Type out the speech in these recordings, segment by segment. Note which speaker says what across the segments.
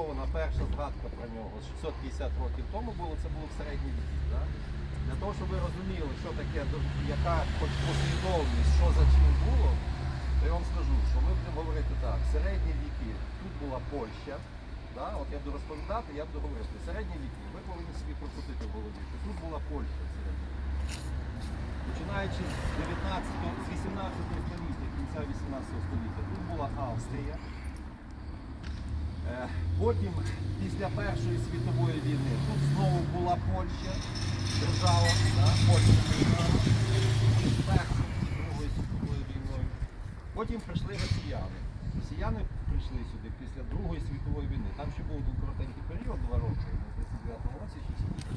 Speaker 1: заснована перша згадка про нього 650 років тому було, це було в середній віки. Да? Для того, щоб ви розуміли, що таке, яка хоч послідовність, що за чим було, то я вам скажу, що ми будемо говорити так. в Середні віки, тут була Польща. Да? От я буду розповідати, я буду говорити. Середні віки, ви повинні собі прокрутити в голові. що Тут була Польща в середні. Починаючи з 19, з 18 століття, кінця 18 століття, тут була Австрія. Потім, після Першої світової війни, тут знову була Польща, держава, да, потім держава, між війною. Потім прийшли росіяни. Росіяни прийшли сюди після Другої світової війни. Там ще був коротенький період, два роки, в 39 році чи скільки.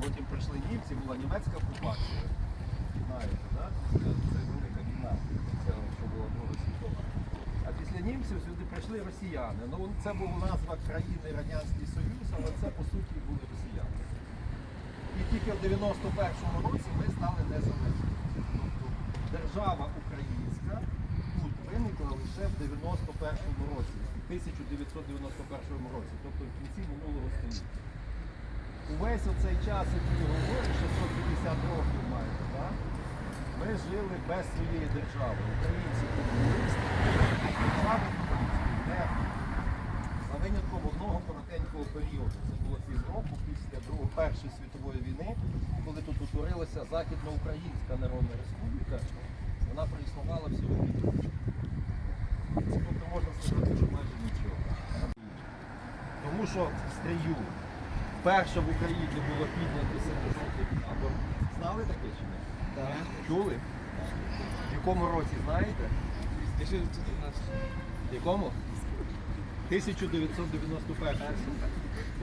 Speaker 1: Потім прийшли німці, була німецька окупація. Знаєте, да? це, велика війна, це що була Друга після німців сюди прийшли росіяни. Ну, це була назва країни Радянський Союз, але це по суті були росіяни. І тільки в 91-му році ми стали незалежними. Тобто держава українська тут виникла лише в 91-му році, в 1991 році, тобто в кінці минулого століття. Увесь оцей час, який я говорю, 650 років маємо, да? ми жили без своєї держави. Українці а держави української. За винятком одного коротенького періоду. Це було півроку після Другої Першої світової війни, коли тут утворилася Західноукраїнська Народна Республіка. Вона проіснувала всього півроку. Тобто можна сказати, що майже нічого. Тому що в стрію вперше в Україні було піднято синьо-жовтий прапор. Знали таке чи ні?
Speaker 2: Так.
Speaker 1: Чули? В якому році знаєте? Якому? 1991.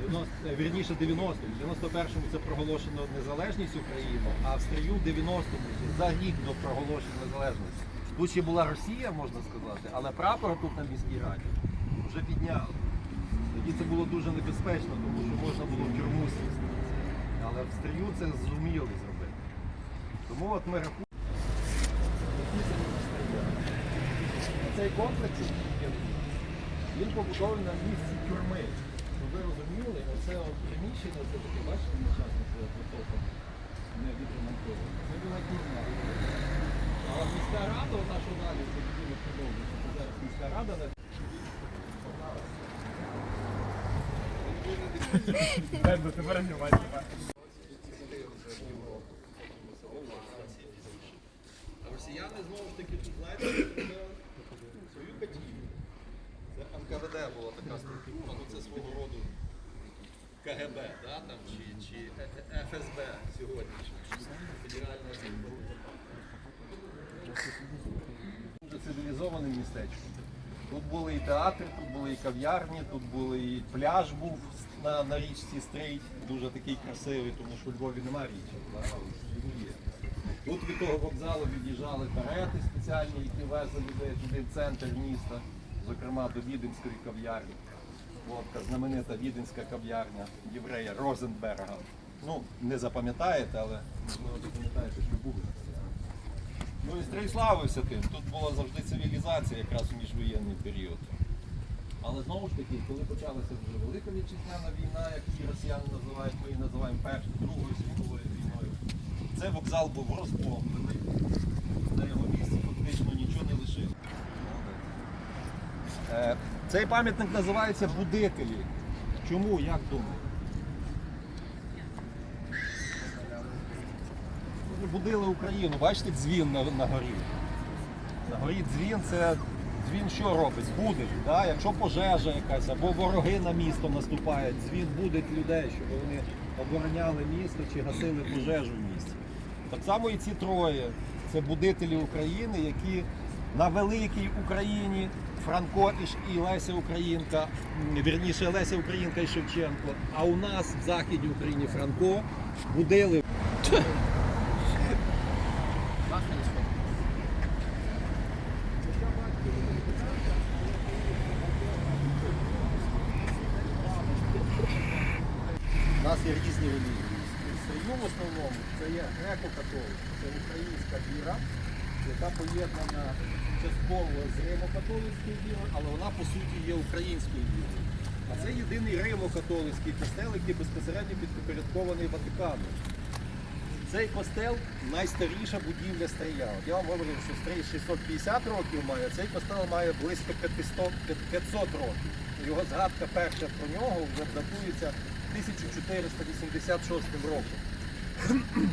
Speaker 1: 90, е, вірніше 90 В 91-му це проголошено незалежність України, а в стрію в 90-му за рік до проголошення незалежності. Тут ще була Росія, можна сказати, але прапор тут на міській раді вже підняли. Тоді це було дуже небезпечно, тому що можна було в тюрму сісти. Але в стрію це зуміли зробити. Тому от ми рахуємо. Цей комплекс, він побудований на місці тюрми. Щоб ви розуміли, оце приміщення, це таке, бачите, нещасне це потока не відремонтоване. Це була тюрма. А міська рада, от наша далі, це будинок продовжується, зараз міська рада не росіяни знову ж таки тут знаєте, НКВД була така структура, ну це свого роду КГБ, да, там, чи, чи ФСБ сьогоднішнє. Федеральна служба. Дуже цивілізоване містечко. Тут були і театри, тут були і кав'ярні, тут були і пляж був на, на річці Стрийт, дуже такий красивий, тому що у Львові немає річки. Тут від того вокзалу від'їжджали карети спеціальні, які везли людей туди в центр міста, зокрема до Віденської кав'ярні. Така знаменита віденська кав'ярня єврея Розенберга. Ну, не запам'ятаєте, але можливо запам'ятаєте, що були. Ну і Стрий славився тим. Тут була завжди цивілізація якраз у міжвоєнний період. Але знову ж таки, коли почалася вже Велика Вітчизняна війна, як її росіяни називають, ми її називаємо Першою, Другою світовою війною, цей вокзал був розбомблений. На його місці фактично нічого не лишилося. Е, Цей пам'ятник називається Будителі. Чому, як думаєте? Будили Україну, бачите дзвін на, на горі. На горі дзвін це дзвін що робить? Будить. Да? Якщо пожежа якась або вороги на місто наступають, дзвін будить людей, щоб вони обороняли місто чи гасили пожежу в місті. Так само і ці троє це будителі України, які на великій Україні Франко і Леся Українка, вірніше Леся Українка і Шевченко. А у нас в Західній Україні Франко будили У нас є різні релігії. Стрію в основному це є греко-католик, це українська віра, яка поєднана частково з римо-католицькою вірою, але вона по суті є українською вірою. єдиний римо-католицький костел, який безпосередньо підпорядкований Ватикану. Цей костел найстаріша будівля Стрия. Я вам говорив, що Стрий 650 років має, цей костел має близько 500, 500 років. Його згадка перша про нього вже датується 1486 роком.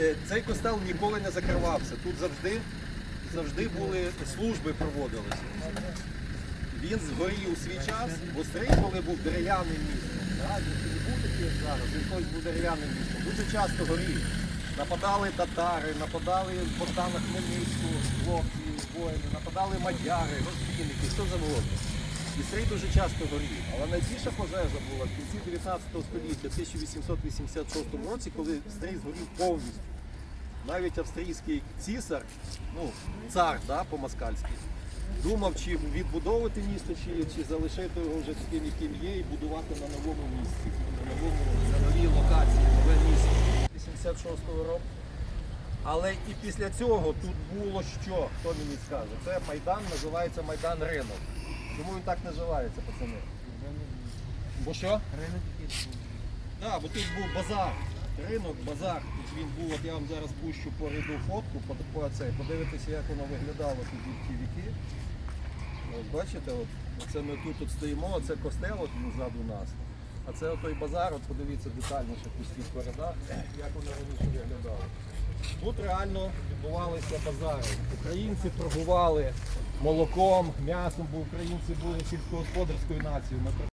Speaker 1: Е, Цей костел ніколи не закривався. Тут завжди, завжди були служби проводилися. Він згорів у свій час, бо Стрий, коли був дерев'яним містом, да, він не був такий, як зараз, він колись був дерев'яним містом, дуже часто горів. Нападали татари, нападали Богдана Хмельницького, хлопці, воїни, нападали мадяри, розбійники, хто завгодно. І Стрий дуже часто горів. Але найбільша пожежа була в кінці 19 століття, 1886 році, коли Стрий згорів повністю. Навіть австрійський цісар, ну, цар да, по-москальськи, думав, чи відбудовувати місто, чи, чи залишити його вже таким, яким є, і будувати на новому місці, на, новому, на новій локації, нове місто. 86-го року. Але і після цього тут було що, хто мені скаже? Це Майдан називається Майдан Ринок. Чому він так називається, пацани? Бо що? Так, бо тут був базар. Ринок, базар. Тут він був, от я вам зараз пущу по ряду фотку, подивитися, як воно виглядало тут від ті віки. Ось бачите, от, це ми тут от стоїмо, це костел от він ззаду нас. А це той базар, от подивіться детальніше по рядах, як воно раніше виглядало. Тут реально відбувалися базари. Українці торгували молоком, м'ясом, бо українці були сільськогосподарською нацією. Ми